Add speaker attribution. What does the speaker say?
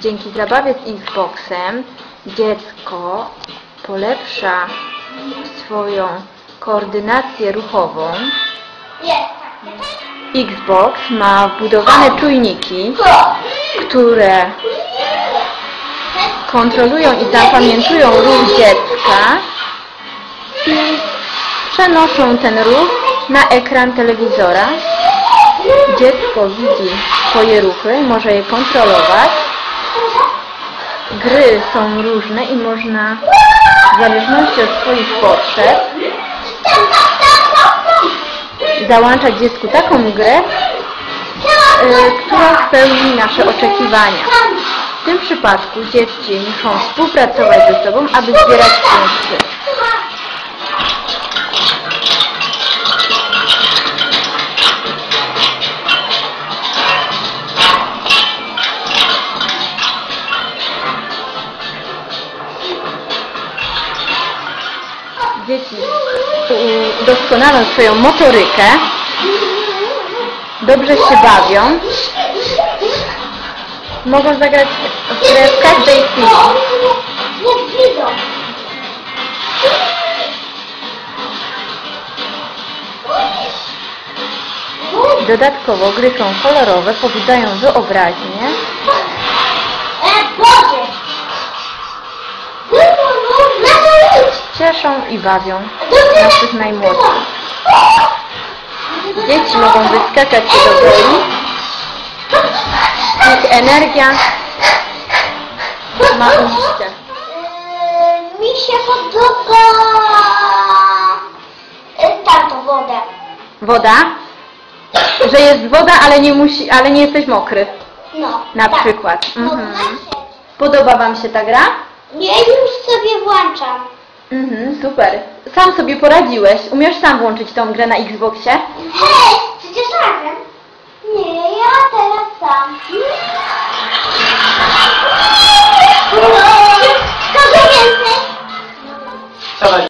Speaker 1: dzięki zabawie z Xboxem dziecko polepsza swoją koordynację ruchową. Xbox ma wbudowane czujniki, które kontrolują i zapamiętują ruch dziecka i przenoszą ten ruch na ekran telewizora. Dziecko widzi swoje ruchy, może je kontrolować. Gry są różne i można w zależności od swoich potrzeb załączać dziecku taką grę, y, która spełni nasze oczekiwania. W tym przypadku dzieci muszą współpracować ze sobą, aby zbierać punkty. Dzieci u- doskonalą swoją motorykę, dobrze się bawią, mogą zagrać w grę w każdej chwili. Dodatkowo gry są kolorowe, pobudzają wyobraźnię, cieszą i bawią naszych najmłodszych. Dzieci mogą wyskakać się do goli, ich energia ma.
Speaker 2: E, Mi się podoba e, tamtą wodę.
Speaker 1: Woda, że jest woda, ale nie, musi, ale nie jesteś mokry.
Speaker 2: No.
Speaker 1: Na
Speaker 2: tak.
Speaker 1: przykład. Mhm. Podoba Wam się ta gra?
Speaker 2: Nie, już sobie włączam.
Speaker 1: Mhm, super. Sam sobie poradziłeś. Umiesz sam włączyć tą grę na Xboxie?